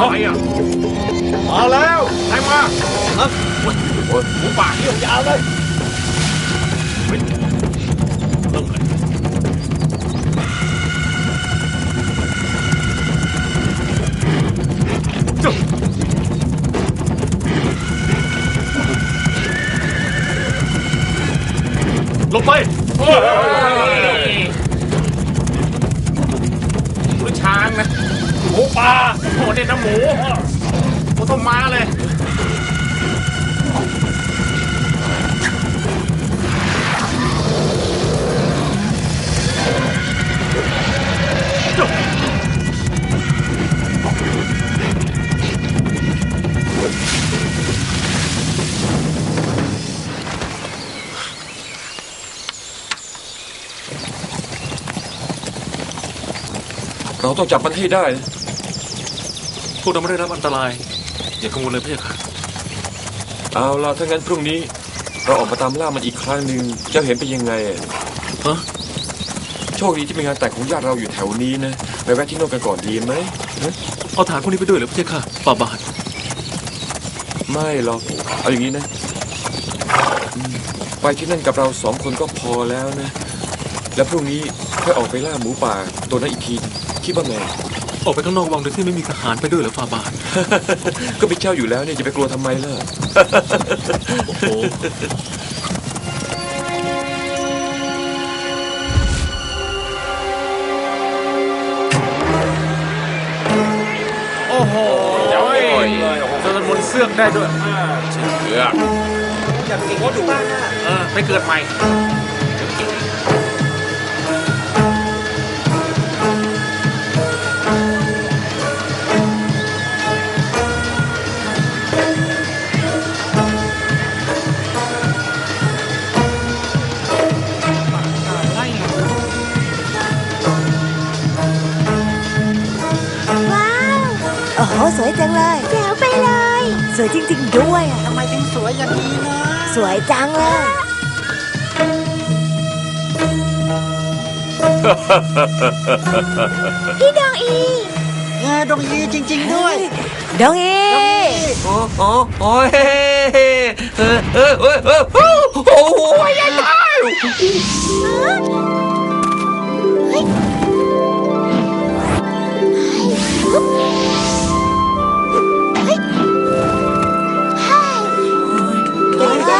อะไรอะอะไรอะมาแล้วใครมาหมูป่าเกี่ยวยาวเลยลงไปหรือช้างนะ หมูป่าโอเด็ดนะหมูโอต้องมาเลยเราต้องจับมันให้ได้ พวกเราไม่ได้รับอันตราย อย่ากังวลเลยพี่ค่ะเอาล่ะถ้างั้นพรุ่งนี้ เราออกมาตามล่ามันอีกครั้งหนึ่งจะเห็นเป็นยังไงอะฮะโชคดีที่เป็นงานแต่งของญาติเราอยู่แถวนี้นะไปแวะที่โน่นกันก่อนดีไหมฮะเอาฐานพวกนี้ไปด้วยเหรือพี่ค่ะป่าบาทไม่หรอกเอาอย่างนี้นะอืมไปที่นั่นกับเราสองคนก็พอแล้วนะ แล้วพรุ่งนี้ค่อยออกไปล่าหมูป่าตัวนั้นอีกทีคิดว่าไง ออกไปข้างนอกวังโดยที่ไม่มีทหารไปด้วยเหรือฝ่าบาท ก็เป็นเจ้าอยู่แล้วเนี่ยจะไปกลัวทำไมล่ะ โอ้โหโอ้โหเจ้าเอ้ยเดินบนเสือกได้ด้วยเสือกอยากกินก็ดูบ้างอะเออไปเกิดใหม่ โอ้โหสวยจังเลยแจ๋วไปเลย สวยจริง ๆ ด้วยอะทำไมถึงสวยอย่างนี้นะสวยจังเลย พี่ดองอี เออดงยีจริง ๆ ด้วย ดองเอโอ้โหโอ้ยเออเออเออเออโอ้โหยังตายเก่ง เล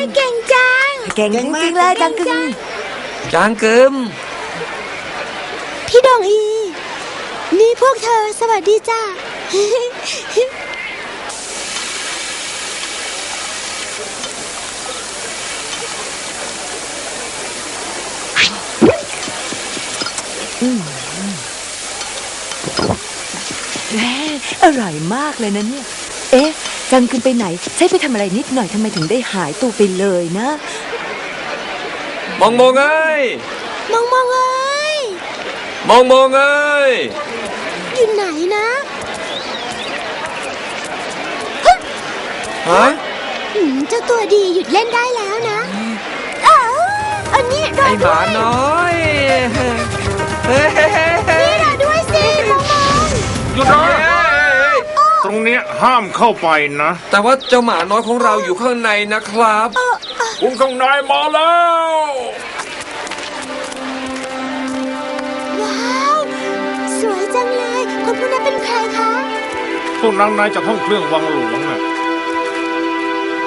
ยเก่งจัง เก่งจริงๆเลยจังกึมจางกึมพี่ดองอี นี่พวกเธอสวัสดีจ้า แหมอร่อยมากเลยนะเนี่ย เอ๊ะ จังกึมไปไหน ใช่ไปทำอะไรนิดหน่อยทำไมถึงได้หายตัวไปเลยนะมองมองเอ้ยมองมองเอ้ยมองมองเอ้ยอยู่ไหนนะฮะหืมเจ้าตัวดีหยุดเล่นได้แล้วนะอ้าวอันนี้รอไอหด้วมายน้อยเฮ้ยนี่รอด้วยสิมองมองหยุดนะตรง เนี้ยห้ามเข้าไปนะ แต่ว่าเจ้าหมาน้อยของเราอยู่ข้างในนะครับคุณข้างในมาแล้ว ว้าว สวยจังเลยคนพวกนั้นเป็นใครคะพวกนางนายจากห้องเครื่องวังหลวงน่ะ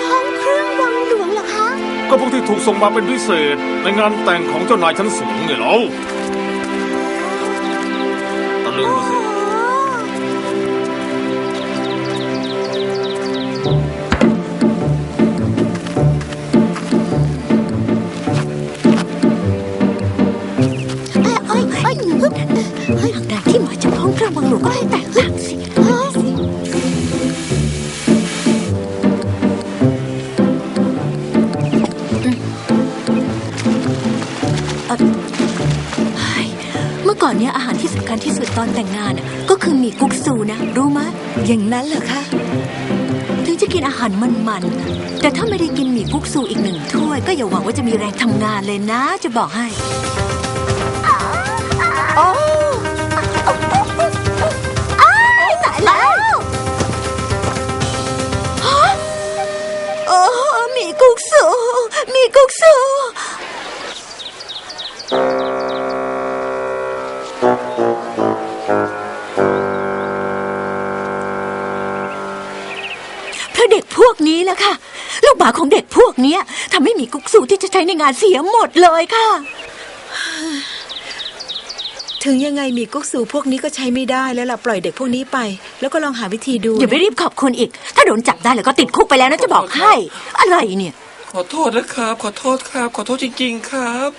ห้องเครื่องวังหลวงเหรอคะก็พวกที่ถูกส่งมาเป็นพิเศษ ในงานแต่งของเจ้านายชั้นสูงไงเราตะลึงโอ้มาโหสิ ก็ให้แตกต่างสิเฮ้ยเมื่อก่อนเนี่ยอาหารที่สำคัญที่สุดตอนแต่งงานน่ะก็คือหมี่กุ๊กซูนะ รู้ไหมอย่างนั้นเหรอคะ ถึงจะกินอาหารมันๆ แต่ถ้าไม่ได้กินหมี่กุ๊กซูอีกหนึ่งถ้วย ก็อย่าหวังว่าจะมีแรงทำงานเลยนะ จะบอกให้ โอ้ หมี่กุ๊กซูเพราะเด็กพวกนี้แหละค่ะ ลูกหมาของเด็กพวกเนี้ยทำให้หมี่กุ๊กซูที่จะใช้ในงานเสียหมดเลยค่ะ ถึงยังไงมีกุ๊กสูพวกนี้ก็ใช้ไม่ได้แล้วล่ะปล่อยเด็กพวกนี้ไป แล้วก็ลองหาวิธีดูอย่าไปรีบขอบคุณอีก ถ้าโดนจับได้แล้วก็ติดคุกไปแล้วนะจะบอกให้ อะไรเนี่ย ขอโทษนะครับ ขอโทษครับ ขอโทษจริง ๆ ครับ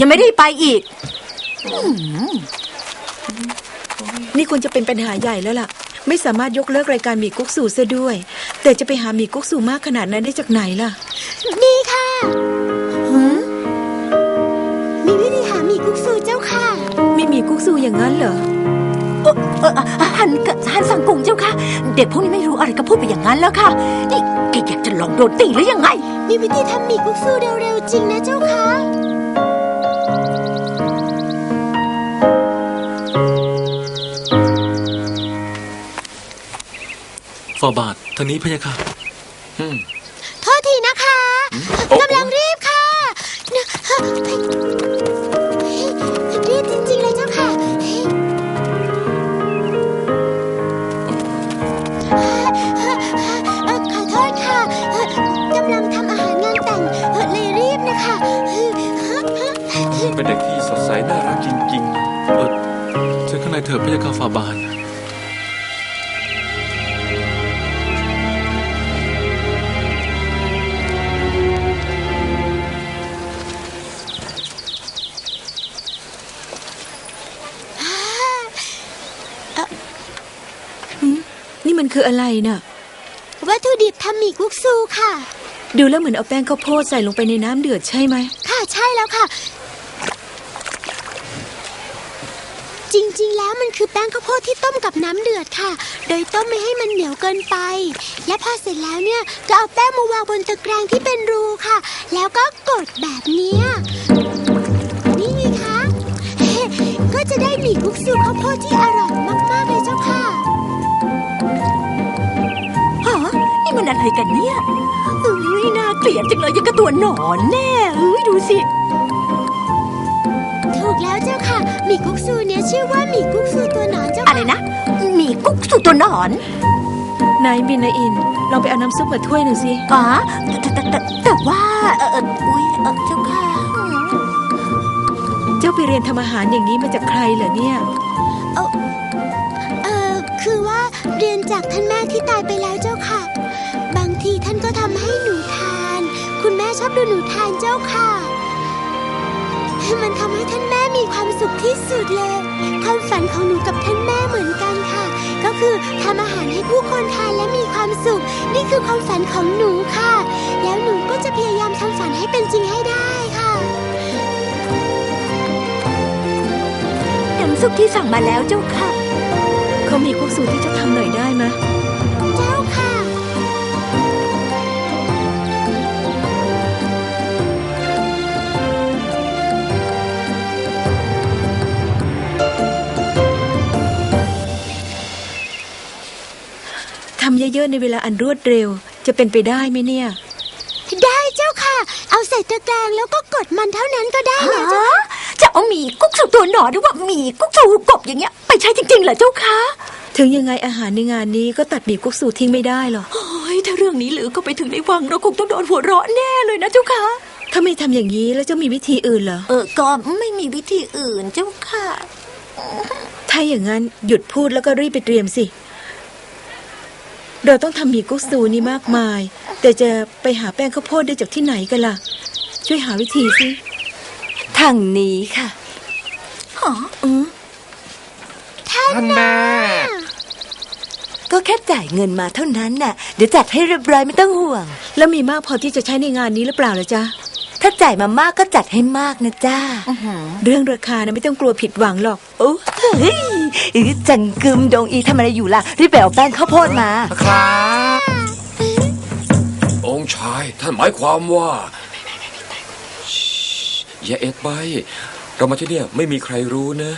ยังไม่ได้ไปอีก นี่ควรจะเป็นปัญหาใหญ่แล้วล่ะ ไม่สามารถยกเลิกรายการหมีกุ๊กสูซะด้วย แต่จะไปหาหมีกุ๊กสูมากขนาดนั้นได้จากไหนล่ะ นี่ค่ะมีวิธีหาหมี่กุ๊กซูเจ้าค่ะมีหมีกุ๊กสูอย่างนั้นเหรอ เออเอออะหันกะหันสังกุงเจ้าค่ะ เด็กพวกนี้ไม่รู้อะไรก็พูดไปอย่างนั้นแล้วค่ะนี่แกอยากจะลองโดนตีหรือยังไง มีวิธีทำหมี่กุ๊กซูเร็วๆจริงนะเจ้าค่ะฟาบาททางนี้พะยะค่ะ คืออะไรน่ะ วัตถุดิบทำหมี่กุ๊กซูค่ะ ดูแล้วเหมือนเอาแป้งข้าวโพดใส่ลงไปในน้ำเดือดใช่ไหม ค่ะใช่แล้วค่ะ จริงๆ แล้วมันคือแป้งข้าวโพดที่ต้มกับน้ำเดือดค่ะ โดยต้มไม่ให้มันเหนียวเกินไป และพอเสร็จแล้วเนี่ยก็เอาแป้งมาวางบนตะแกรงที่เป็นรูค่ะ แล้วก็กดแบบเนี้ยนี่ไงคะ ก็จะได้หมี่กุ๊กซูข้าวโพดที่อร่อยมากๆเลยเจ้าค่ะ อะไรกันเนี่ยเอ้ยน่าเกลียดจังเลยยังกับตัวหนอนแน่เอ้ยดูสิ ถูกแล้วเจ้าค่ะหมี่กุ๊กซูเนี่ยชื่อว่าหมี่กุ๊กซูตัวหนอนเจ้าอะไรค่ะนะมีกุ๊กสุดตัวหนอนนายบินนาอินลองไปเอาน้ำซุปมาถ้วยหนึ่งสิอ๋อแต่แต่แต่แต่ว่าเออเอออุ้ยเออเจ้าค่ะเจ้าไปเรียนทำอาหารอย่างนี้มาจากใครเหรอเนี่ย เออคือว่าเรียนจากท่านแม่ที่ตายไปแล้วเจ้าค่ะ ชอบดูหนูทานเจ้าค่ะ มันทำให้ท่านแม่มีความสุขที่สุดเลย ความฝันของหนูกับท่านแม่เหมือนกันค่ะ ก็คือทำอาหารให้ผู้คนทานและมีความสุข นี่คือความฝันของหนูค่ะ แล้วหนูก็จะพยายามทำฝันให้เป็นจริงให้ได้ค่ะ น้ำซุปที่สั่งมาแล้วเจ้าค่ะ เขามีกุ๊กสูตรที่จะทำหน่อยได้ไหม เยอะๆในเวลาอันรวดเร็ว จะเป็นไปได้ไหมเนี่ย ได้เจ้าค่ะ เอาใส่ตะแกรงแล้วก็กดมันเท่านั้นก็ได้นะเจ้าฮะจะเอาหมีกุ๊กสู่ตัวหนอนหรือว่าหมีกุ๊กสู่กบอย่างเงี้ยไปใช้จริงๆเหรอเจ้าคะถึงยังไงอาหารในงานนี้ก็ตัดหมีกุ๊กซูทิ้งไม่ได้หรอกโอ้ยถ้าเรื่องนี้หรือก็ไปถึงในวังเราคงต้องโดนหัวเราะแน่เลยนะเจ้าคะถ้าไม่ทำอย่างนี้แล้วจะมีวิธีอื่นเหรอเออก็ไม่มีวิธีอื่นเจ้าค่ะ ถ้าอย่างนั้นหยุดพูดแล้วก็รีบไปเตรียมสิ เราต้องทำหมี่กุ๊กซูนี่มากมาย แต่จะไปหาแป้งข้าวโพดได้จากที่ไหนกันล่ะ ช่วยหาวิธีสิทางนี้ค่ะอือท่านแม่ ก็แค่จ่ายเงินมาเท่านั้นน่ะ เดี๋ยวจัดให้เรียบร้อยไม่ต้องห่วง แล้วมีมากพอที่จะใช้ในงานนี้หรือเปล่าล่ะจ๊ะ ถ้าจ่ายมามากก็จัดให้มากนะจ้า เรื่องราคานะไม่ต้องกลัวผิดหวังหรอก โอ้เฮ้ยอีจังกึมดงอีทำอะไรอยู่ล่ะ รีบไปเอาแป้งข้าวโพดมา ครับ องค์ชายท่านหมายความว่าชิอย่าเอ็ดไป เรามาที่เนี่ยไม่มีใครรู้นะ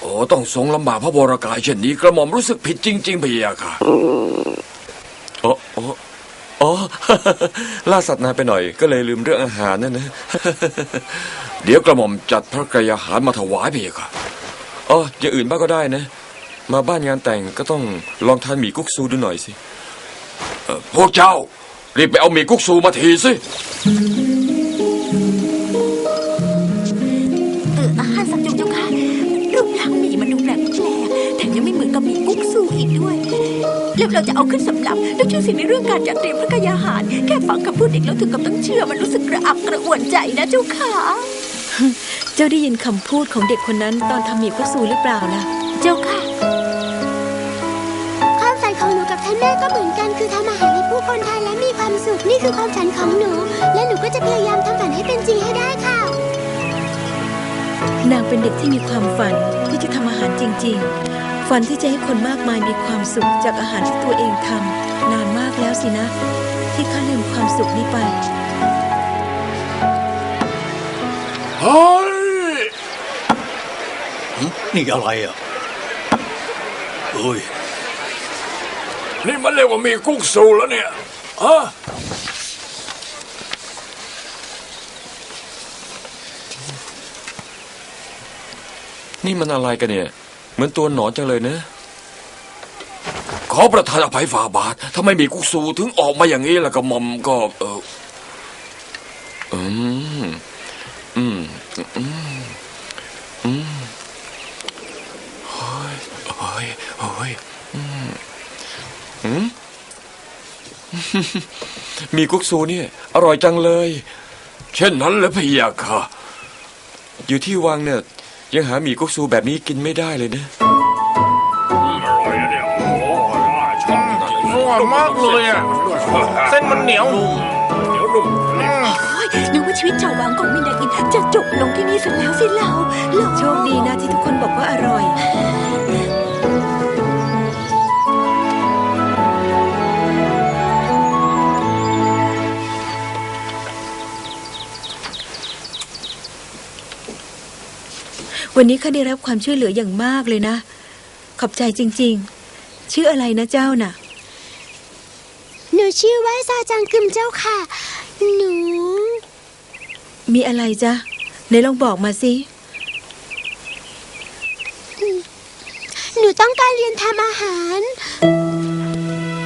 โอ้ต้องทรงลำบากพระบรากายเช่นนี้ กระหม่อมรู้สึกผิดจริงๆพี่ยาค่ะโอ้โอ้ อ๋อ ล่าสัตว์นานไปหน่อย ก็เลยลืมเรื่องอาหารนั่นนะ เดี๋ยวกระหม่อมจัดพระกายาหารมาถวายพี่ค่ะอ๋ออย่างอื่นบ้างก็ได้นะ มาบ้านงานแต่งก็ต้องลองทานหมี่กุ๊กซูดูหน่อยสิ พวกเจ้า รีบไปเอาหมี่กุ๊กซูมาทีสิ แล้วเราจะเอาขึ้นสำหรับแล้วชื่อเสียงในเรื่องการจัดเตรียมพระกายาหาร แค่ฟังคำพูดเด็กแล้วถึงกับต้องเชื่อมันรู้สึกกระอักกระอ่วนใจนะเจ้าค่ะ เจ้าได้ยินคำพูดของเด็กคนนั้นตอนทำหมี่กุ๊กซูหรือเปล่าล่ะ เจ้าค่ะความฝันของหนูกับท่านแม่ก็เหมือนกันคือทำอาหารให้ผู้คนทานและมีความสุขนี่คือความฝันของหนู และหนูก็จะพยายามทำฝันให้เป็นจริงให้ได้ค่ะ นางเป็นเด็กที่มีความฝันที่จะทำอาหารจริง ๆ ฝันที่จะให้คนมากมายมีความสุขจากอาหารที่ตัวเองทำนานมากแล้วสินะ ที่ข้าลืมความสุขนี้ไปเฮ้ยนี่อะไรอะเอ้ยนี่มันเรียกว่ามีกุ๊กซูแล้วเนี่ยฮะนี่มันอะไรกันเนี่ย เหมือนตัวหนอนจังเลยนะ ขอประทานอภัยฝ่าบาทถ้าไม่มีกุ๊กซูถึงออกมาอย่างนี้แล้วก็มอมก็ เอออืมอืมอืมอืมเฮ้ยเฮ้ยเฮ้ยอืมอืมมีกุ๊กซูเนี่ย อร่อยจังเลย เช่นนั้นเลยพี่ยาค่ะ อยู่ที่วังเนี่ย ยังหาหมี่กุ๊กซูแบบนี้กินไม่ได้เลยนะอร่อยนะเนี่ยโอ้ยชอบอร่อยมากเลยอะ เส้นมันเหนียวนุ่มเหนียวนุ่มโอ้ยนึกว่าชีวิตชาววังของมินดาอินจะจบลงที่นี่ซะแล้วสิเราเรา โชคดีนะที่ทุกคนบอกว่าอร่อย วันนี้ข้าได้รับความช่วยเหลืออย่างมากเลยนะ ขอบใจจริงๆ ชื่ออะไรนะเจ้าน่ะ หนูชื่อว่าซาจังกึมเจ้าค่ะ หนู มีอะไรจ๊ะไหนลองบอกมาสิ หนูต้องการเรียนทำอาหาร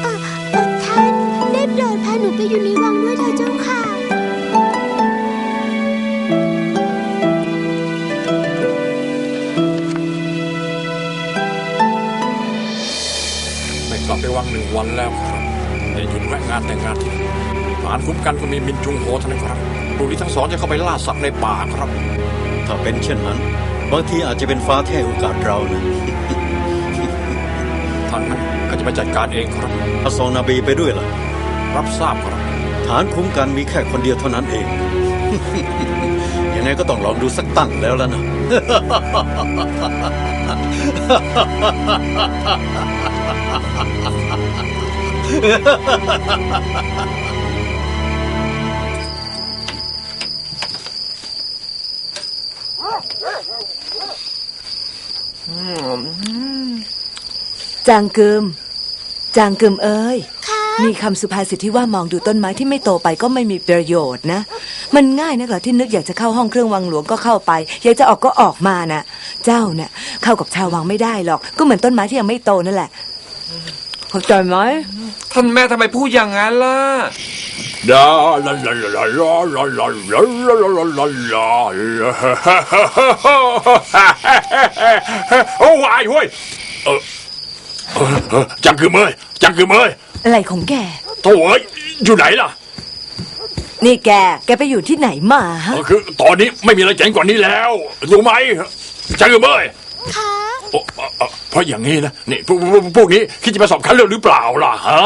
เอ่อเอ่อท่านได้โปรดพาหนูไปอยู่ในวังด้วยเถอะเจ้าค่ะ ไม่กลับไปวังหนึ่งวันแล้วครับได้หยุดแวะงานแต่งงานที่นี่ฐานคุ้มกันก็มีมินจุงโฮเท่านั้นครับพวกนี้ทั้งสองจะเข้าไปล่าสัตว์ในป่าครับ ถ้าเป็นเช่นนั้นบางทีอาจจะเป็นฟ้าที่ให้โอกาสเรานะท่านนั้นก็จะไปจัดการเองครับถ้าซองนาบีไปด้วยล่ะ รับทราบครับ ฐานคุ้มกันมีแค่คนเดียวเท่านั้นเอง ยังไงก็ต้องลองดูสักตั้งแล้วล่ะนะ จางกึม จางกึมเอ้ยค่ะมีคำสุภาษิตที่ว่ามองดูต้นไม้ที่ไม่โตไปก็ไม่มีประโยชน์นะ มันง่ายนักเหรอที่นึกอยากจะเข้าห้องเครื่องวังหลวงก็เข้าไป อยากจะออกก็ออกมาน่ะ เจ้าเนี่ยเข้ากับชาววังไม่ได้หรอก ก็เหมือนต้นไม้ที่ยังไม่โตนั่นแหละเข้าใจไหมท่านแม่ทำไมพูดอย่างนั้นล่ะลาลาลาลาลาลาลาลาลาลาลาลาลาโอ้วายเว้ยเออเออเออจังคือเมยจังคือเมยอะไรของแกโถ่เอ้ยอยู่ไหนล่ะ นี่แก แกไปอยู่ที่ไหนมาฮะเออคือตอนนี้ไม่มีอะไรเจ๋งกว่านี้แล้วรู้ไหมจังคือเมยค่ะโอ้เอ่อเอ่อเพราะอย่างนี้นะนี่พวกพวกพวกนี้คิดจะมาสอบคัดเลือกหรือเปล่าล่ะฮะ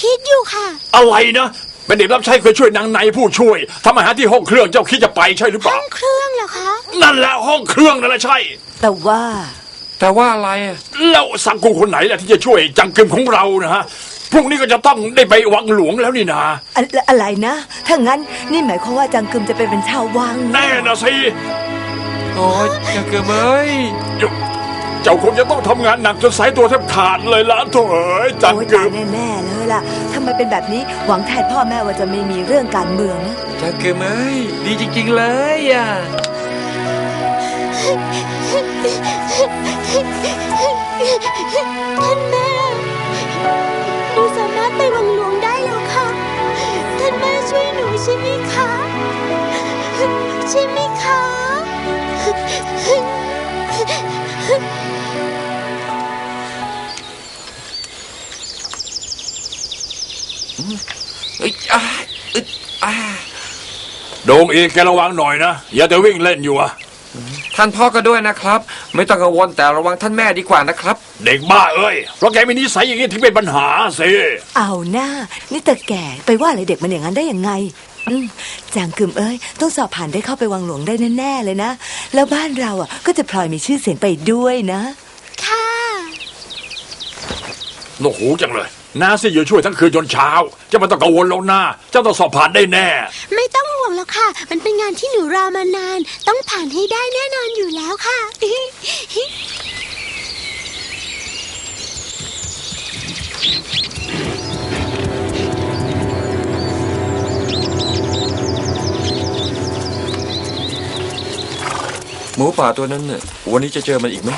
คิดอยู่ค่ะ อะไรนะเป็นเด็กรับใช้เคยช่วยนางในผู้ช่วยทำอาหารที่ห้องเครื่องเจ้าคิดจะไปใช่หรือเปห้ล่าองเครื่องเหรอคะ นั่นแหละห้องเครื่องนั่นแหละใช่ แต่ว่า แต่ว่าอะไรอะแล้วสังกูคนไหนล่ะที่จะช่วยจังกึมของเรานะฮะ พรุ่งนี้ก็จะต้องได้ไปวังหลวงแล้วนี่นะอะอะไรนะ ถ้างั้นนี่หมายความว่าจางกึมจะไปเป็นชาววังแน่นะสิโอ้ยยังเกิดเอ้ยเจ้าเจ้าคงจะต้องทำงานหนักจนสายตัวแทบขาดเลยล่ะโถ่เอ้ยจังโอ้ยกึตายมแน่ๆเลยล่ะทำไมเป็นแบบนี้หวังแทนพ่อแม่ว่าจะไม่มีเรื่องการเมืองนะจังเกิดเอ้ยดีจริง ๆ เลยอะท่านแม่หนูสามารถ ไปวังหลวงได้แล้วค่ะ ท่านแม่ช่วยหนูใช่ไหมคะ ใช่ไหมคะ เอ้ยอ่าอึดอ่า โดงเองแกระวังหน่อยนะ อย่าแต่วิ่งเล่นอยู่อะ ท่านพ่อก็ด้วยนะครับ ไม่ต้องกังวลแต่ระวังท่านแม่ดีกว่านะครับ เด็กบ้าเอ้ยเพราะแกมีนิสัยอย่างนี้ถึงเป็นปัญหาสิเอาหน้า นี่แต่แก่ไปว่าอะไรเด็กมันอย่างนั้นได้ยังไงอืมจางกึมเอ้ยต้องสอบผ่านได้เข้าไปวังหลวงได้แน่ๆเลยนะ แล้วบ้านเราอะก็จะพลอยมีชื่อเสียงไปด้วยนะ ค่ะโอ้โหจังเลย น้าสิอยู่ช่วยทั้งคืนจนเช้า จะไม่ต้องกังวลแล้วนะเจ้าต้องสอบผ่านได้แน่ ไม่ต้องห่วงแล้วค่ะ มันเป็นงานที่หนูรอมานาน ต้องผ่านให้ได้แน่นอนอยู่แล้วค่ะ หมูป่าตัวนั้นเนี่ยวันนี้จะเจอมันอีกไหม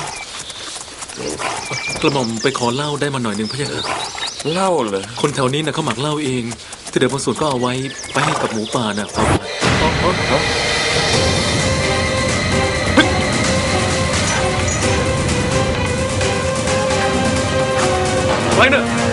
กระหม่อมไปขอเหล้าได้มาหน่อยหนึ่งพะยะค่ะ เล่าเลยคนแถวนี้นะเขาหมักเหล้าเอง ที่เดี๋ยวบางส่วนก็เอาไว้ไปให้กับหมูป่านะเอาเอาเอาไว้เนอะ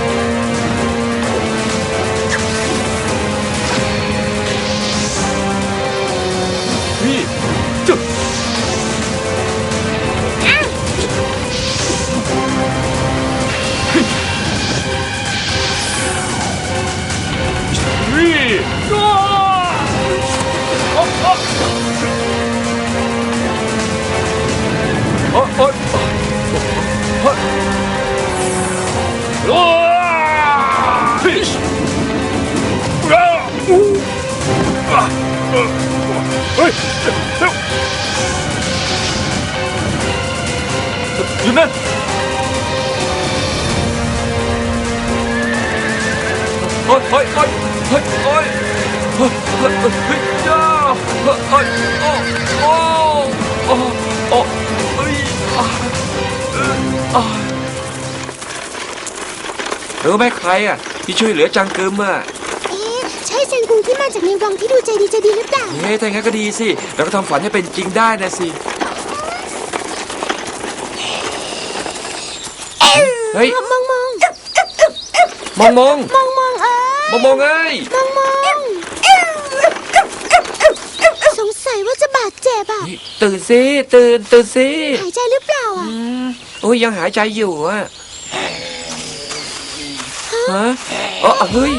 อยู่นั่นโอ๊ยโอ๊ยโอ๊ยเฮ้ยโอ๊ยเฮ้ยเฮ้ยเฮ้ยเฮ้ยย่าเฮ้ยเฮ้ยโอ้โอ้โอ้โอ้เฮ้ยอ่าเอ่ออ่ารู้ไหมใครอะที่ช่วยเหลือจังเกิมอะเอ๊ะใช่เซนกุงที่มาจากในวังที่ดูใจดีใจดีหรือเปล่าเฮ้ยถ้าอย่างนั้นก็ดีสิเราก็ทำฝันให้เป็นจริงได้นะสิ เฮ้ยมองมองมองมองมองมองเอ้ยมองมองเอ้ยมองมองสงสัยว่าจะบาดเจ็บอะนี่ตื่นสิตื่นตื่นสิหายใจหรือเปล่าอะอืมโอ้ยยังหายใจอยู่อะฮะอ๋อเฮ้ย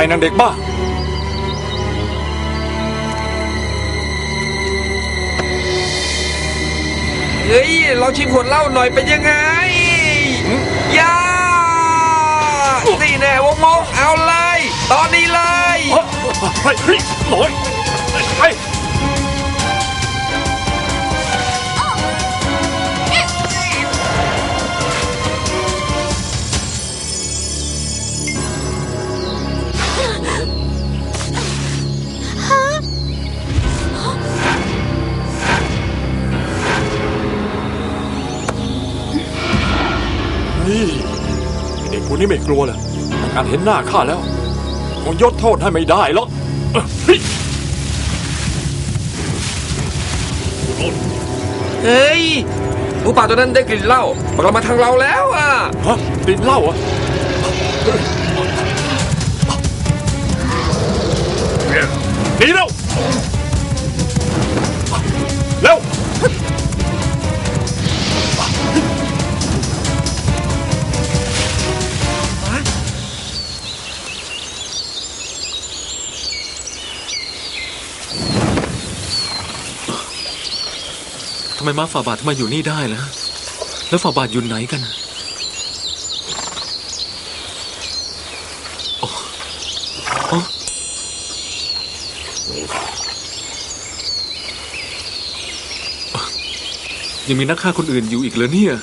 ไปนางเด็กบ้า เฮ้ยลองชิมขวดเหล้าหน่อยเป็นยังไงยานี่แน่วงมงเอาเลย ตอนนี้เลย เฮ้ยเฮ้ยหน่อย ไม่กลัวเลยการเห็นหน้าข้าแล้วคงยกโทษให้ไม่ได้หรอกเอ้อเฮ้ยเฮ้ยหมูป่าตัวนั้นได้กลิ่นเหล้ามันกลับมาทางเราแล้วอะฮะติดเหล้าเหรอะหนีเร็ว มม้าฝ่าบาทมาอยู่นี่ได้ล่ะ แล้วฝ่าบาทอยู่ไหนกันโอ้โอ้ยังมีนักฆ่าคนอื่นอยู่อีกเหรอเนี่ย